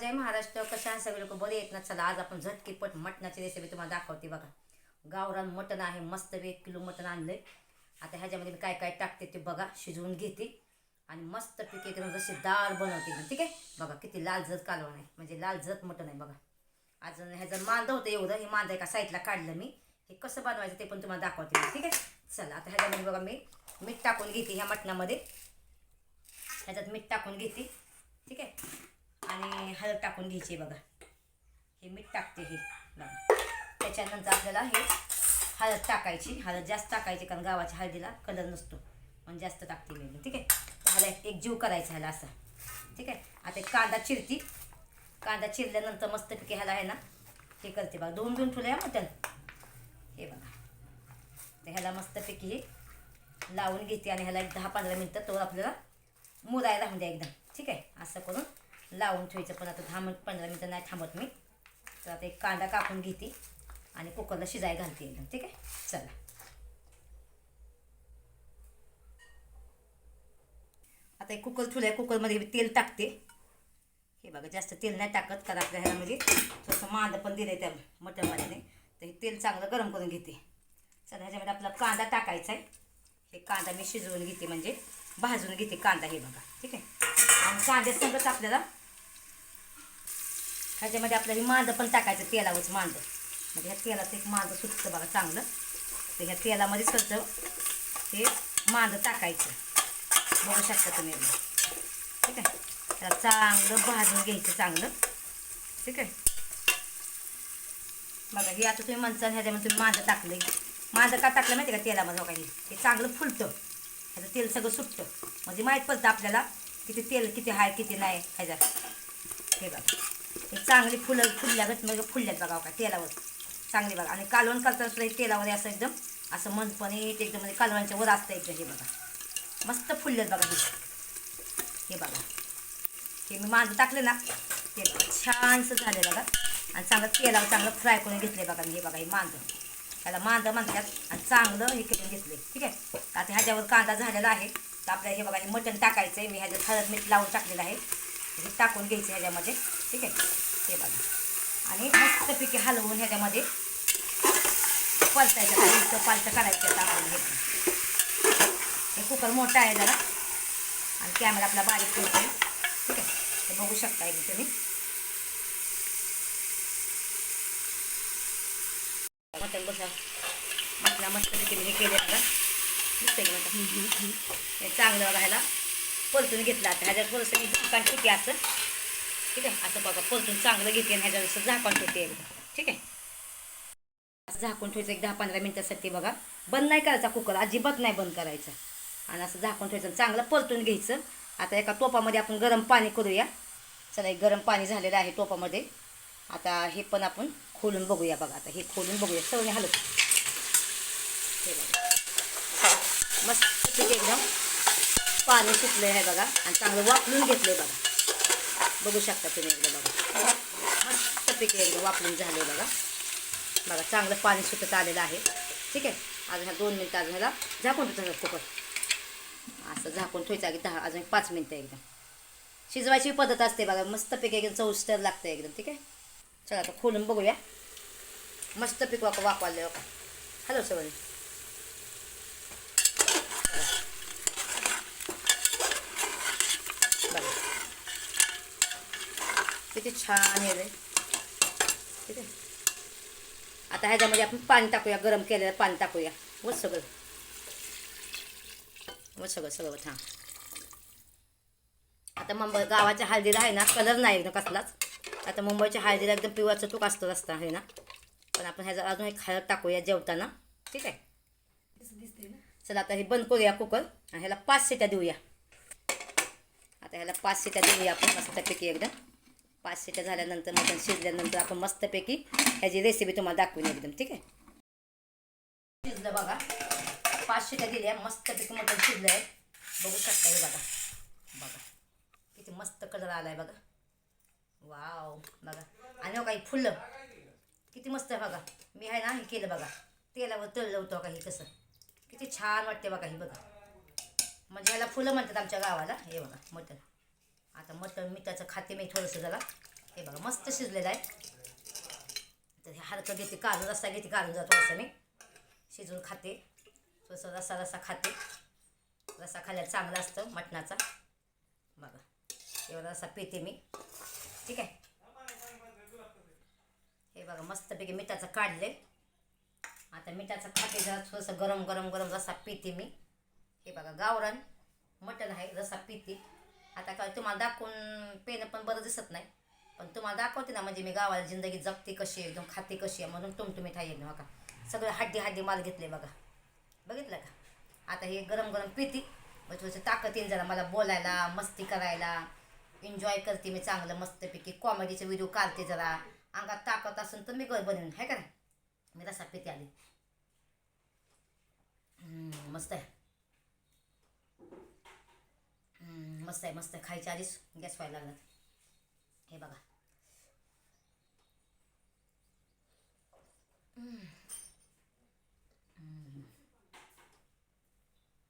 जय महाराष्ट्र कशा सगळे लोक? बरे येत ना चला आज आपण झटकीपट मटणाची रेसिपी तुम्हाला दाखवते बघा. गावरान मटण आहे मस्त एक किलो मटण आणलंय. आता ह्याच्यामध्ये मी काय काय टाकते ते बघा शिजवून घेते. आणि मस्त पिके एकदम जशी दार बनवते ठीक आहे? बघा किती लाल झत कालवण आहे. म्हणजे लाल झत मटण आहे बघा. अजून ह्याचं मांदा होतं एवढं हे मांदा एका साईडला काढलं मी. हे कसं बनवायचं ते पण तुम्हाला दाखवते ठीक आहे? चला आता ह्याच्यामध्ये बघा मी मीठ टाकून घेते ह्या मटणामध्ये. ह्याच्यात मीठ टाकून घेते ठीक आहे? आणि हळद टाकून घ्यायची बघा. हे मीठ टाकते हे बघा त्याच्यानंतर आपल्याला हे हळद टाकायची. हळद जास्त टाकायची कारण गावाच्या हळदीला कलर नसतो. पण जास्त टाकते मी. ठीक आहे? ह्याला एक जीव करायचा ह्याला असा. ठीक आहे? आता एक कांदा चिरती. कांदा चिरल्यानंतर मस्तपैकी ह्याला आहे ना हे करते बघा. दोन दोन फुलं आहे मटन हे बघा. तर ह्याला मस्तपैकी हे लावून घेते आणि ह्याला एक दहा पंधरा मिनटं तो आपल्याला मुरायला राहून द्या एकदम. ठीक आहे? असं करून लावून ठेवायचं. पण आता दहा मिनिट पंधरा मिनटं नाही थांबत मी. तर आता एक कांदा कापून घेते आणि कुकरला शिजाय घालते एकदम. ठीक आहे? चला. आता एक कुकर ठुला आहे कुकरमध्ये तेल टाकते. हे बघा जास्त तेल नाही टाकत कारण आपल्या ह्यामध्ये. थोडंसं मांद पण दिलं आहे त्या मटणवाल्याने तर हे तेल चांगलं गरम करून घेते. चला ह्याच्यामध्ये आपला कांदा टाकायचा आहे. हे कांदा मी शिजवून घेते. म्हणजे भाजून घेते कांदा हे बघा. ठीक आहे? आणि कांद्यासंगच आपल्याला ह्याच्यामध्ये आपलं हे मांद पण टाकायचं तेलावरच मांदं म्हणजे ह्या तेलाचं एक मांद सुटतं बघा चांगलं. तर ह्या तेलामध्ये कसं हे मांदं टाकायचं. बघू शकता तुम्ही ठीक आहे? त्याला चांगलं भाजून घ्यायचं चांगलं. ठीक आहे? बघा हे आता तुम्ही म्हणता ह्याच्यामध्ये तुम्ही माझं टाकलं माझं का टाकलं माहिती का तेलामध्ये बघा हे? चांगलं फुलतं. ह्याचं तेल सगळं सुटतं. म्हणजे माहीत पडतं आपल्याला किती तेल किती आहे किती नाही. ह्याच्यात. हे बघा. चांगली फुलं फुलल्यागत मग म्हणजे फुलल्यात बघा हो का तेलावर. चांगली बघा. आणि कालवण करताना सुद्धा हे तेलावर असं एकदम असं मनपणे ते एकदम म्हणजे कालवणच्या वर असतं एकदम हे बघा. मस्त फुललेत बघा हे. हे बघा. हे मी माझं टाकले ना ते छानसं झालं बघा. आणि चांगलं तेलावर चांगलं फ्राय करून घेतले बघा मी हे बघा हे मांद त्याला मांद म्हणतात आणि चांगलं हे करून घेतले ठीक आहे? आता ह्याच्यावर कांदा झालेला आहे. तर आपल्याला हे बघा हे मटण टाकायचं आहे मी ह्याच्यात हळद मीठ लावून टाकलेलं आहे. हे टाकून घ्यायचं ह्याच्यामध्ये. ठीक आहे? हे बघा. आणि मस्तपैकी हलवून ह्याच्यामध्ये परतायचं इथं पालतं करायचं आता आपण हे कुकर मोठा आहे जरा. आणि कॅमेरा आपला बारीक ठीक आहे? हे बघू शकता एक तुम्ही. मटण बसा मटणा मस्तपैकी मी हे केले बघा. दिसतंय की हे चांगलं राहायला परतून घेतलं आता. ह्याच्यात थोडंसं मी झाकण ठेवते असं. ठीक आहे? असं बघा परतून चांगलं घेते आणि ह्याच्यावर असं झाकण ठेवते ठीक आहे? असं झाकून ठेवायचं एक दहा पंधरा मिनटासाठी बघा. बंद नाही करायचा कुकर अजिबात नाही बंद करायचा. आणि असं झाकून ठेवायचं चांगलं परतून घ्यायचं. आता एका टोपामध्ये आपण गरम पाणी करूया. चला एक गरम पाणी झालेलं आहे टोपामध्ये आता हे पण आपण खोलून बघूया बघा. आता हे खोलून बघूया. सगळे हलत. हे बघा. मस्त एकदम पाणी शिकलं आहे बघा. आणि चांगलं वापरून घेतलं बघा. बघू शकता तुम्ही एकदा बघा. मस्तपैकी एकदम वापरून झाले बघा. बघा चांगलं पाणी सुटत आलेलं आहे. ठीक आहे? अजून ह्या दोन मिनटं अजून ह्याला झाकून ठेवतो कुकर असं झाकून ठेवायचं अगदी दहा अजून पाच मिनटं एकदम शिजवायची पद्धत असते बघा. मस्तपैकी एकदम चौस्टर लागतं एकदम. ठीक आहे? चला आता खोलून बघूया. मस्त मस्तपैकी वाक वापरले हॅलो सगळे बघा किती छान आहे रे. ठीक आहे आता ह्याच्यामध्ये आपण पाणी टाकूया गरम केलेलं पाणी टाकूया. व सगळं. व सगळं सगळं थांब आता मुंबई गावाच्या हळदीला आहे ना कलर नाही एकदम कसलाच. आता मुंबईच्या हळदीला एकदम पिवळाचं तूक असतो रस्ता आहे ना. पण आपण ह्याचा अजून एक हळद टाकूया जेवताना. ठीक आहे? चला आता हे बंद करूया कुकर आणि ह्याला पाच शिट्या देऊया. आता ह्याला पाच शिट्या देऊया आपण मस्तपैकी एकदम. पाच शिट्या झाल्यानंतर मटण शिजल्यानंतर आपण मस्तपैकी ह्याची रेसिपी तुम्हाला दाखवून एकदम ठीक आहे? शिजलं बघा. पाच शिट्या दिल्या मस्तपैकी मटण शिजलं आहे बघू शकता हे बघा. बघा. किती मस्त कलर आलाय बघा. वाव बघा. आणि हो काही फुलं. किती मस्त आहे बघा. मी आहे ना हे केलं बघा. तेलावर तळलं होतं का हे कसं किती छान वाटते बघा हे बघा. म्हणजे ह्याला फुलं म्हणतात आमच्या गावाला. हे बघा मटण. आता मटण मिठाचं खाते मी थोडंसं जरा. हे बघा मस्त शिजलेलं आहे. तर हे हलकं घेते काढून रस्सा घेते काढून जा थोडंसं मी. शिजवून खाते. थोडंसं रस्सा रस्सा खाते. रस्सा खाल्ल्याला चांगला असतं मटणाचा. बघा एवढा रस्सा पिते मी. ठीक आहे? हे बघा मस्तपैकी मिठाचं काढले. आता मिठाचं खाते जरा थोडंसं गरम गरम गरम रस्सा पिते मी. हे बघा गावरान मटण आहे रस्सा पिते. आता काय तुम्हाला दाखवून पेन पण बरं दिसत नाही. पण तुम्हाला दाखवते ना म्हणजे मी गावाला जिंदगी जगते कशी आहे एकदम खाते कशी आहे म्हणून तुमटुमी ठाई एकदम बघा. सगळं हड्डी हड्डी माल घेतले बघा. बघितलं का? आता हे गरम गरम पिती. मग थोडंसं ताकद येईल जरा मला बोलायला मस्ती करायला. एन्जॉय करते मी चांगलं मस्तपैकी. कॉमेडीचे व्हिडिओ काढते जरा. अंगात ताकद असून तर मी घर बनवून आहे का नाही? मी तसा पिते आली. मस्त आहे. मस्त आहे मस्त आहे. खायच्या आधीच गॅस व्हायला लागला. हे बघा.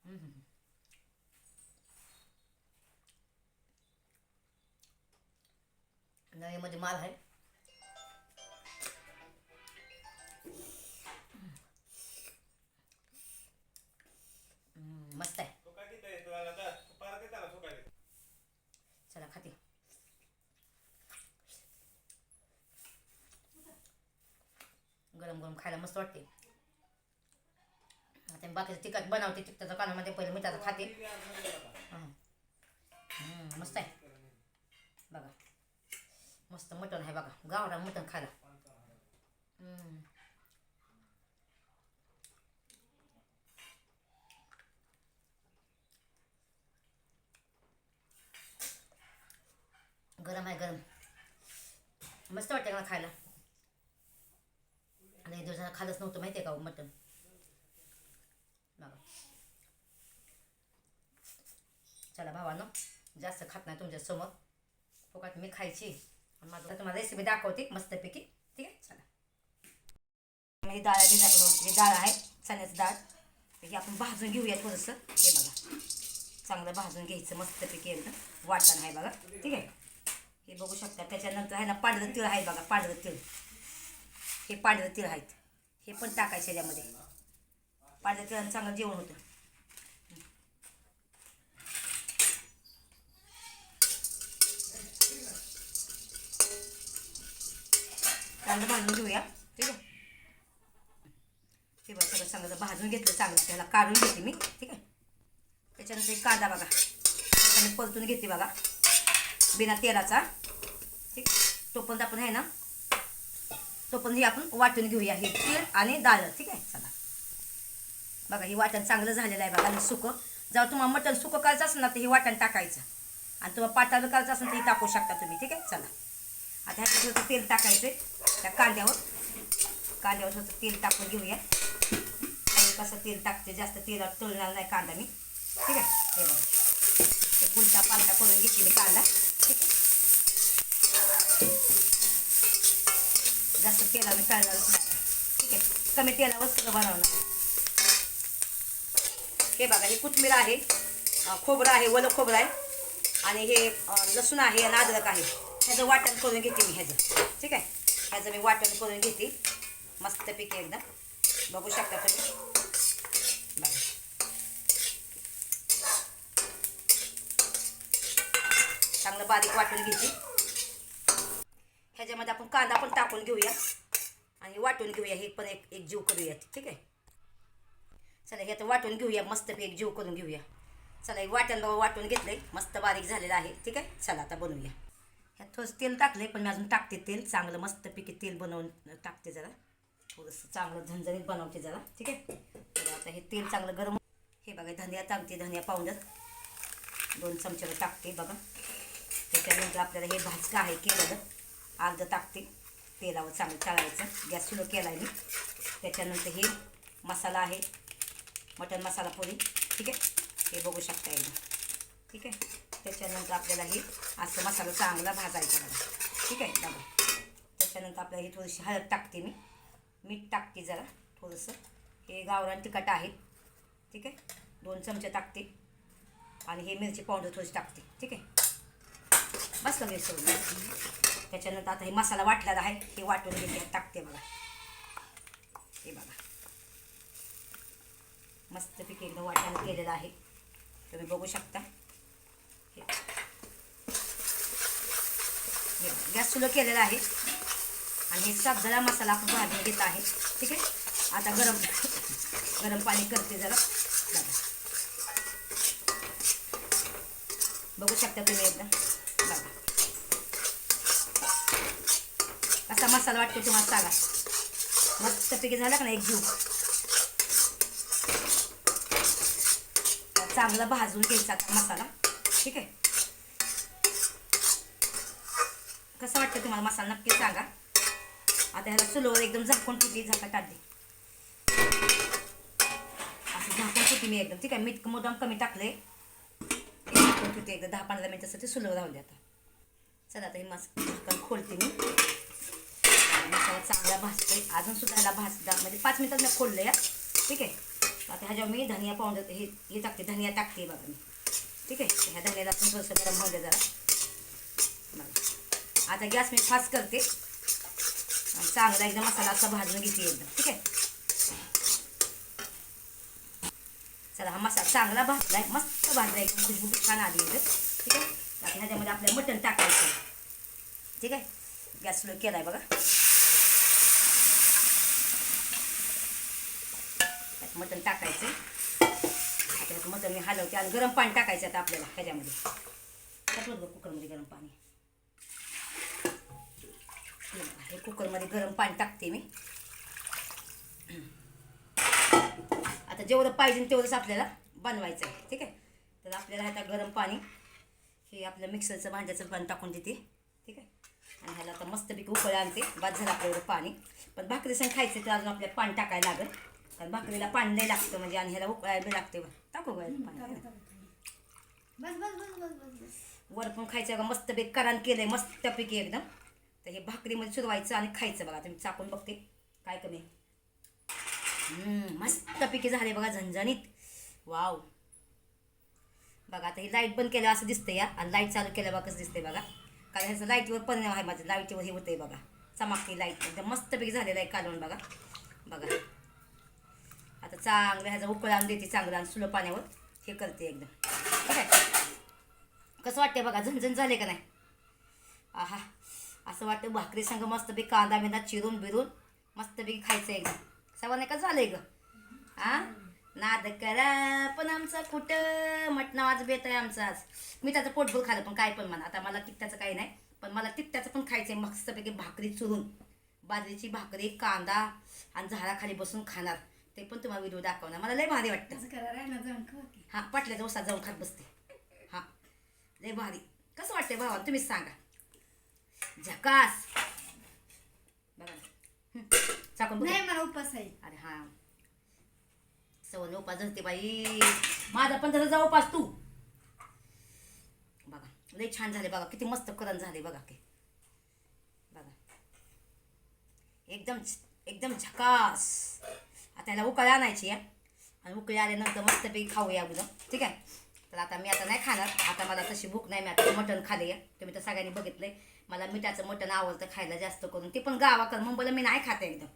हम्म. मध्ये माल आहे. खायला मस्त वाटते. आता बाकीचं तिखट बनवते तिखटाचं कानामध्ये पहिले मिठाचं खाते. मस्त आहे. बघा. मस्त मटण आहे बघा. गावरा मटण खायला. गरम आहे गरम. मस्त वाटते मला खायला. आणि एक दिवसाला खालच नव्हतं माहिती आहे का हो, मटण? बघा. चला भावानं जास्त खात नाही तुमच्यासमोर. फुकट मी खायची. माझं तुम्हाला रेसिपी दाखवते मस्तपैकी. ठीक आहे? चला. ही डाळ ही डाळ आहे चण्याची डाळ. ही आपण भाजून घेऊया थोडंसं. हे बघा. चांगलं भाजून घ्यायचं मस्तपैकी एकदम. वाटण आहे बघा. ठीक आहे? हे बघू शकता. त्याच्यानंतर आहे ना पांढरं तिळ आहे बघा. पांढरं तीळ. हे पांढरं तीळ आहेत हे पण टाकायचं याच्यामध्ये. पांढरं तिळानं चांगलं जेवण होतं. चांगलं भाजून घेऊया. ठीक आहे? हे बघा सगळं चांगलं भाजून घेतलं चांगलं. त्याला काढून घेते मी. ठीक आहे? त्याच्यानंतर एक कांदा बघा. त्याने परतून घेते बघा. बिना तेलाचा. ठीक? तो पण आपण आहे ना तो पण हे आपण वाटून घेऊया हे तेल आणि डाळ ठीक आहे? चला. बघा हे वाटण चांगलं झालेलं आहे बघा सुकं. जेव्हा तुम्हाला मटण सुकं करायचं असेल ना तर हे वाटण टाकायचं. आणि तुम्हाला पाटालं करायचं असेल तर हे टाकू शकता तुम्ही ठीक आहे? चला. आता ह्याच्यात थोडंसं तेल टाकायचं त्या कांद्यावर. कांद्यावर थोडंसं तेल टाकून घेऊया. आणि कसं तेल टाकते जास्त तेलात तळणार नाही कांदा मी. ठीक आहे? हे बघा. ते गुलटा पालटा करून घेतली मी कांदा ठीक आहे जास्त तेलाने तळणारच नाही. ठीक आहे. कमी तेलावर सगळं बनवणार? हे बघा हे कोथमीर आहे खोबरं आहे वलं खोबरं आहे. आणि हे लसूण आहे आणि अद्रक आहे. ह्याचं वाटण करून घेते मी ह्याचं. ठीक आहे? ह्याचं मी वाटण करून घेते. मस्तपैकी एकदम. बघू शकता तुम्ही. बघा. चांगलं बारीक वाटून घेते. ह्याच्यामध्ये आपण कांदा पण टाकून घेऊया. आणि वाटून घेऊया. हे पण एक एक जीव करूया ठीक आहे? चला हे आता वाटून घेऊया. मस्तपैकी एक जीव करून घेऊया. चला एक वाटण वाटून घेतलंय. मस्त बारीक झालेलं आहे. ठीक आहे? चला आता बनवूया. ह्यात थोडंसं तेल टाकलंय पण मी अजून टाकते तेल. चांगलं मस्तपैकी तेल बनवून टाकते जरा. थोडंसं चांगलं झणझणीत बनवते जरा. ठीक आहे? तर आता हे तेल चांगलं गरम हे बघा धनिया टाकते धनिया पावडर. दोन चमच्याला टाकते बघा. त्याच्यानंतर आपल्याला हे भाजकं आहे केलेलं. अर्ध टाकते तेलावर चांगलं चाळायचं. गॅस सुरू केला आहे मी. त्याच्यानंतर हे मसाला आहे. मटन मसाला पोळी ठीक आहे? हे बघू शकता एकदा. ठीक आहे? त्याच्यानंतर आपल्याला हे असं मसाला चांगला भाजायचा बघा. ठीक आहे? बघा. त्याच्यानंतर आपल्याला ही थोडीशी हळद टाकते मी. मीठ टाकते जरा. थोडंसं. हे गावरान तिखट आहे. ठीक आहे? दोन चमचे टाकते. आणि हे मिरची पावडर थोडीशी टाकते. ठीक आहे? बस का सोडून त्याच्यानंतर आता हे मसाला वाटलेला आहे हे वाटून घेते टाकते बघा. हे बघा. मस्तपैकी एकदम वाटण केलेलं आहे. तुम्ही बघू शकता. हे. गॅस सुरू केलेला आहे. आणि हे साबदाणा मसाला आपण भाजून घेत आहे. ठीक आहे? आता गरम गरम पाणी करते जरा. बघा. बघू शकता तुम्ही एकदा. बघा. असा मसाला वाटतो तुम्हाला सांगा मस्तपैकी झाला का ना एक जीव चांगला भाजून घ्यायचा मसाला. ठीक आहे? कसं वाटतं तुम्हाला मसाला? नक्की सांगा. आता ह्याला चुलोवर एकदम झाकून ठेवली झाका टाकली असं झाकून ठेवते मी एकदम. ठीक आहे? मीठ मुद्दाम कमी टाकले झाकून ठेवते एकदा. दहा पंधरा मिनिटासाठी चुलोवर राहून द्या आता. चला आता हे मस खोलते मी. मसाला चांगला भाजतोय. अजून सुद्धा ह्याला भाजता म्हणजे पाच मिनिटात मी खोललं या ठीक आहे? आता ह्याच्यावर मी धनिया पावडर हे हे टाकते धनिया टाकते बघा मी. ठीक आहे? ह्या धनियाला पण थोडंसं गरम होऊ द्या जरा. बघा. आता गॅस मी फास्ट करते. चांगला एकदम मसाला असा भाजून घेते एकदम ठीक आहे? चला हा मसाला चांगला भाजलाय. मस्त भाजलाय. एकदम खुशबू छान आली एकदम ठीक आहे? आता ह्याच्यामध्ये आपल्याला मटण टाकायचं ठीक आहे? गॅस स्लो केला आहे बघा. मटण टाकायचं. आता मटण मी हलवते आणि गरम पाणी टाकायचं आता आपल्याला ह्याच्यामध्ये. टाकलं बघ कुकरमध्ये गरम पाणी. हे कुकरमध्ये गरम पाणी टाकते मी. आता जेवढं पाहिजे तेवढंच आपल्याला बनवायचं आहे ठीक आहे? तर आपल्याला आता गरम पाणी हे आपलं मिक्सरचं भांड्याचं पाणी टाकून देते ठीक आहे? आणि ह्याला आता मस्तपैकी उकळ आणते. बाद झालं आपलं एवढं पाणी. पण भाकरी संग खायचं तर अजून आपल्याला पाणी टाकायला लागेल. भाकरीला पाणी नाही लागतं म्हणजे आणि ह्याला उकळायला बी लागते टाकू पाणी? बस बस बस बस बस बस. वर पण खायचं बघा मस्तपैकी करान केलंय मस्तपैकी एकदम. तर हे भाकरीमध्ये सुरवायचं आणि खायचं बघा. तुम्ही चाकून बघते काय कमी आहे. हम्म, मस्तपैकी झाले बघा झणझणीत. वाव. बघा आता ही लाइट बंद केलं असं दिसतंय या आणि लाइट चालू केलं बघा कसं दिसतंय बघा. कारण ह्याचं लाईटवर परिणाम आहे माझं. लाईटीवर हे होतंय बघा. चमकते लाइट एकदम मस्तपैकी झालेलं आहे कालवण बघा. बघा. आता चांगलं ह्याचा उकळ आणून देते चांगलं आणि सुलं पाण्यावर. हे करते एकदम. ठीक आहे कसं वाटते बघा झणझण झाले का नाही? आहा. असं वाटतं भाकरी संग मस्तपैकी कांदा बिंदा चिरून बिरून मस्तपैकी खायचं एकदम. सगळं का झालंय ग? हा नाद करा पण आमचा कुठं? मटणा आज बेत आहे आमचा आज. मी त्याचं पोटभर खाल्लं पण काय पण म्हणा. आता मला तिकट्याचं काही नाही पण मला तिकट्याचं पण खायचं आहे मस्तपैकी भाकरी चुरून. बाजरीची भाकरी कांदा आणि झाडाखाली बसून खाणार. ते पण तुम्हाला व्हिडिओ दाखवणार. मला लय भारी वाटतं. हा पाटल्याच्या उसात जाऊन खात बसते. हा लय भारी. कसं वाटतंय भावा तुम्हीच सांगा. झकास. बघा. चाकून बघू. नाही मला उपास आहे. अरे हा. सवन उपास धरते बाई. माझा पण जाऊ उपास तू. बघा लय छान झाले बघा. किती मस्त करण झाले बघा की. बघा. एकदम एकदम झकास. आता याला उकळ आणायची आहे. आणि उकळी आल्यानंतर मस्तपैकी खाऊया अगोदर. ठीक आहे? तर आता मी आता नाही खाणार. आता मला तशी भूक नाही मी आता मटण खाले तुम्ही तर सगळ्यांनी बघितलं मला मिठाचं मटण आवडतं खायला जास्त करून. ते पण गावाकडं. मुंबईला मी नाही खाते एकदम.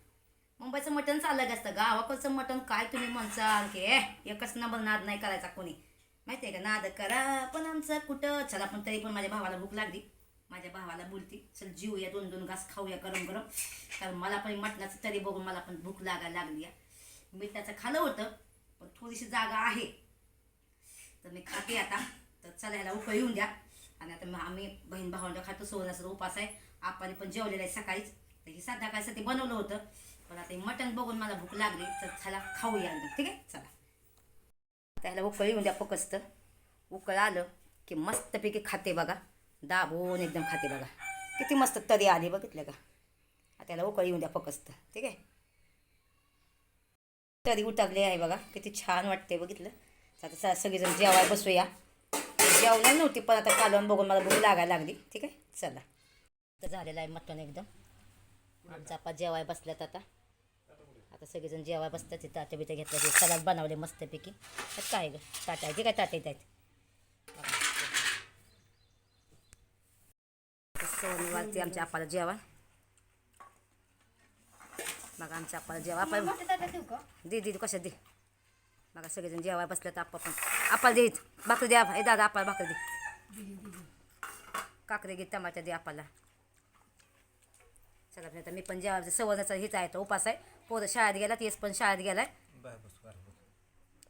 मुंबईचं मटण चाललं असतं गावाकडचं मटण काय तुम्ही म्हणसाल की ए एकच नंबर नाद नाही करायचा कोणी. माहिती आहे का? नाद करा. पण आमचं कुठं? चला पण तरी पण माझ्या भावाला भूक लागली. माझ्या भावाला बोलती चल जीव या दोन दोन घास खाऊया गरम गरम कारण मला पण मटणाचं तरी बघून मला पण भूक लागायला लागली आहे. मी त्याचं खाणं होतं पण थोडीशी जागा आहे. तर मी खाते आता. तर चला ह्याला उकळ येऊन द्या. आणि आता मग आम्ही बहीण भावंड खातो सोहण्याचा उपास आहे. आपाने पण जेवलेलं आहे सकाळीच. तर हे संध्याकाळसाठी बनवलं होतं. पण आता हे मटण बघून मला भूक लागली. तर चला खाऊया ठीक आहे? चला. त्याला उकळ येऊन द्या पकस्त उकळ आलं की मस्तपैकी खाते बघा. दाबून एकदम खाते बघा. किती मस्त तरी आली बघितलं का? आता त्याला उकळ येऊन द्या फकस्त ठीक आहे? तरी उतरले आहे बघा. किती छान वाटते बघितलं. आता सा सगळेजण जेवाय बसूया. जेवणार नव्हती पण आता कालवण बघून मला भूक लागायला लागली. ठीक आहे? चला. तर झालेलं आहे मटण एकदम. आमचा आपा जेवाय बसल्यात आता. आता सगळेजण जेवाय बसतात ते ताटे बिटे घेतल्या सलाद बनवले मस्तपैकी. तर काय गं? ताट्या आहे काय ताटे आहेत. सोमवारती आमच्या आपाला जेवण बघा आमच्या आपाला जेवा आपण दे दे कशा दे? बघा सगळेजण जेवाय तर आप्पा पण आपाला दे भाकरी द्या ए दादा आपाला भाकरी दे. काकडे घे टमाटर दे आपाला चला आता मी पण जेवायचं सवनाचा हिचा आहे तो उपास आहे. पोरं शाळेत गेला तेच पण शाळेत गेलाय.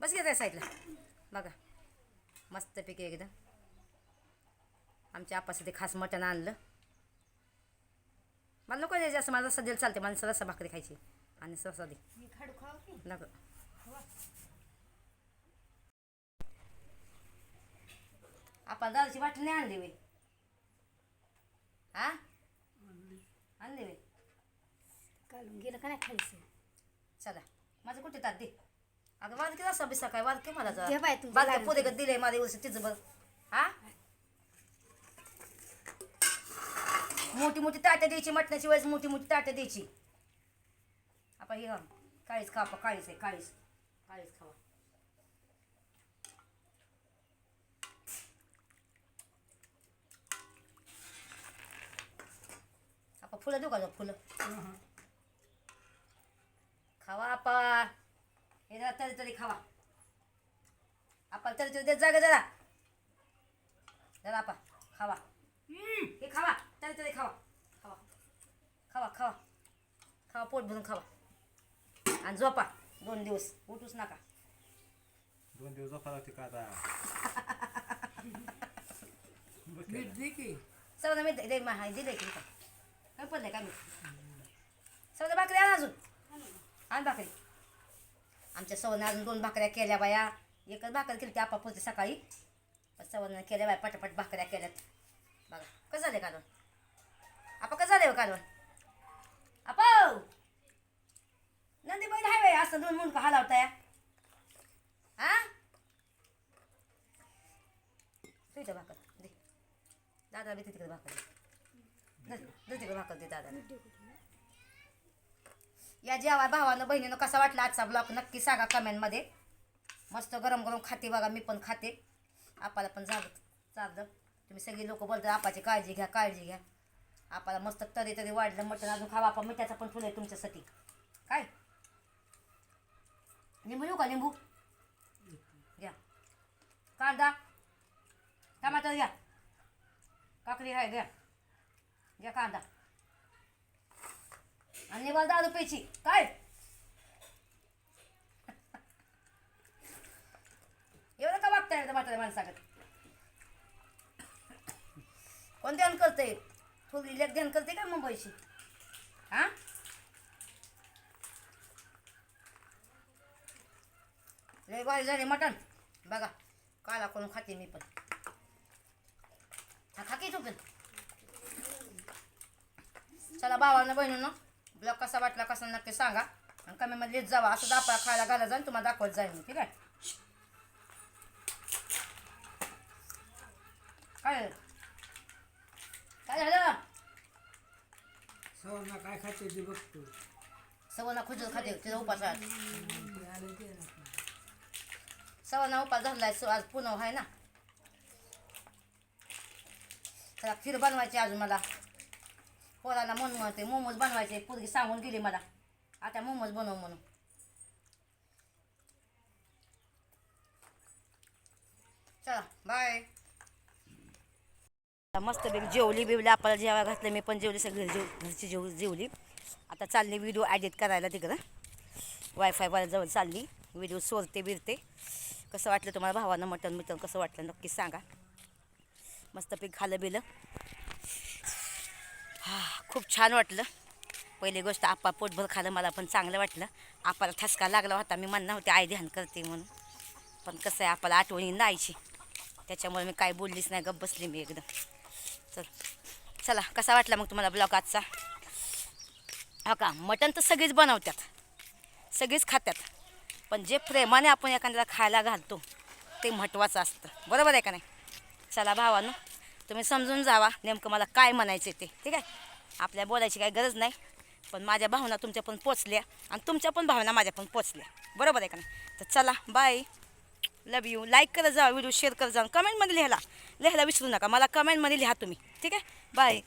बस घेत आहे साईडला. बघा. मस्तपैकी एकदम. आमच्या आपासाठी खास मटण आणलं. मला नको द्यायचं असं माझं सध्या चालते मला रस्सा भाकरी खायची? आणि रस्सा दे नको. आपण दादाची बाटली नाही आणली वे हा आणली. वे कालून गेलं का नाही खायचं? चला. माझं कुठे तात दे? अगं वाद किती असा बिसा काय वाद की मला बाय. पोरे का दिलंय माझ्या दिवस तिचं बघ हा. मोठी मोठी ताट्या द्यायची मटणाची वेळेस मोठी मोठी ताटं द्यायची. आपण हे काळीच खा आपण. काळीच आहे काळीच काळीच खावा. आपण फुलं देऊ का जाऊ फुलं. खावा आपा हे जरा तरी तरी खावा. आपण तरी तरी देत जागा जरा. जरा आपा खावा. तरी खावा खावा खावा खावा खावा पोट भरून खावा आणि झोपा दोन दिवस उठूच नका दोन दिवस झोपा लागते का आता सवना मी दे मा दिले की काय पडलंय मी सवना भाकरी आण अजून आण भाकरी आमच्या सवना अजून दोन भाकऱ्या केल्या बाया एकच भाकर केली ती आपापुरती सकाळी सवना केल्या बाया पटापट भाकऱ्या केल्यात बघा कसं झालं कालवण आपा कसा देव कालवर आप नंदी बैल हाय बाई असं दोन मुंडकं हलावताय हा तुझ्या भाकर दे. दादा बी तिकडे भाकर दे. तिकडे भाकर दे दादा. या जेव्हा भावानं बहिणीनं कसा वाटला आजचा ब्लॉग नक्की सांगा कमेंटमध्ये मस्त गरम गरम खाते बघा मी पण खाते. आपाला पण झालं चाललं तुम्ही सगळी लोक बोलतात आपाची काळजी घ्या काळजी घ्या. आपल्याला मस्त तरी तरी वाढलं मटण अजून खावा आपण मिठाचा पण फुल आहे तुमच्यासाठी. काय? लिंबू येऊ का लिंबू? घ्या. कांदा टमाटर घ्या. काकडी आहे घ्या. घ्या कांदा. आणि मला दारू रुपयाची काय? एवढं का वागताय म्हाताऱ्या माणसाकडे कोण ध्यान करते लेख ध्यान करते का मुंबईची हां? लय भारी झाले मटण. बघा काला करून खाते मी पण. हा खाकी तू पण. चला भावानं बहिणीनं ब्लॉग कसा वाटला कसा नक्की सांगा. आणि कमी मध्ये लिहित जावा. असं दापा खायला घाला जाईन तुम्हाला दाखवत जाईन मी ठीक आहे? काय सवना काय खाते ते बघतो सवना खुजल खाते तिचा उपास आहे. ते ते सवना उपास धरलाय सो आज पुनव आहे ना. त्याला खीर बनवायची अजून मला. पोराला म्हणून म्हणते मोमोज बनवायचे पोरगी सांगून गेली मला. आता मोमोज बनव म्हणून. चला बाय मस्त बेग जेवली बिवली आपल्याला जेवा घातलं मी पण जेवली सगळी जेव घरची जेव जेवली. आता चालली व्हिडिओ ॲडिट करायला तिकडं. वायफायवाल्या जवळ चालली. व्हिडिओ सोरते बिरते. कसं वाटलं तुम्हाला भावानं मटण मिटण कसं वाटलं? नक्की सांगा. मस्त पीक खालं बिलं. हा खूप छान वाटलं. पहिली गोष्ट आप्पा पोटभर खालं मला पण चांगलं वाटलं. आपाला ठसका लागला होता मी म्हणणार होते आई ध्यान करते म्हणून. पण कसं आहे आपाला आठवणी नाहीची त्याच्यामुळे मी काय बोललीच नाही गप्प बसली मी एकदम. चल. चला कसा वाटला मग तुम्हाला ब्लॉग आजचा? हा का मटण तर सगळीच बनवतात सगळीच खातात पण जे प्रेमाने आपण एखाद्याला खायला घालतो ते महत्त्वाचं असतं. बरोबर आहे का नाही? चला भावानं तुम्ही समजून जावा नेमकं मला काय म्हणायचे ते. ठीक आहे? आपल्या बोलायची काही गरज नाही. पण माझ्या भावना तुमच्या पण पोचल्या आणि तुमच्या पण भावना माझ्या पण पोचल्या. बरोबर आहे का नाही? तर चला बाय लव यू लाईक करत जा व्हिडिओ शेअर करत जा. कमेंटमध्ये लिहायला. लिहायला विसरू नका. मला कमेंटमध्ये लिहा तुम्ही. ठीक आहे? बाय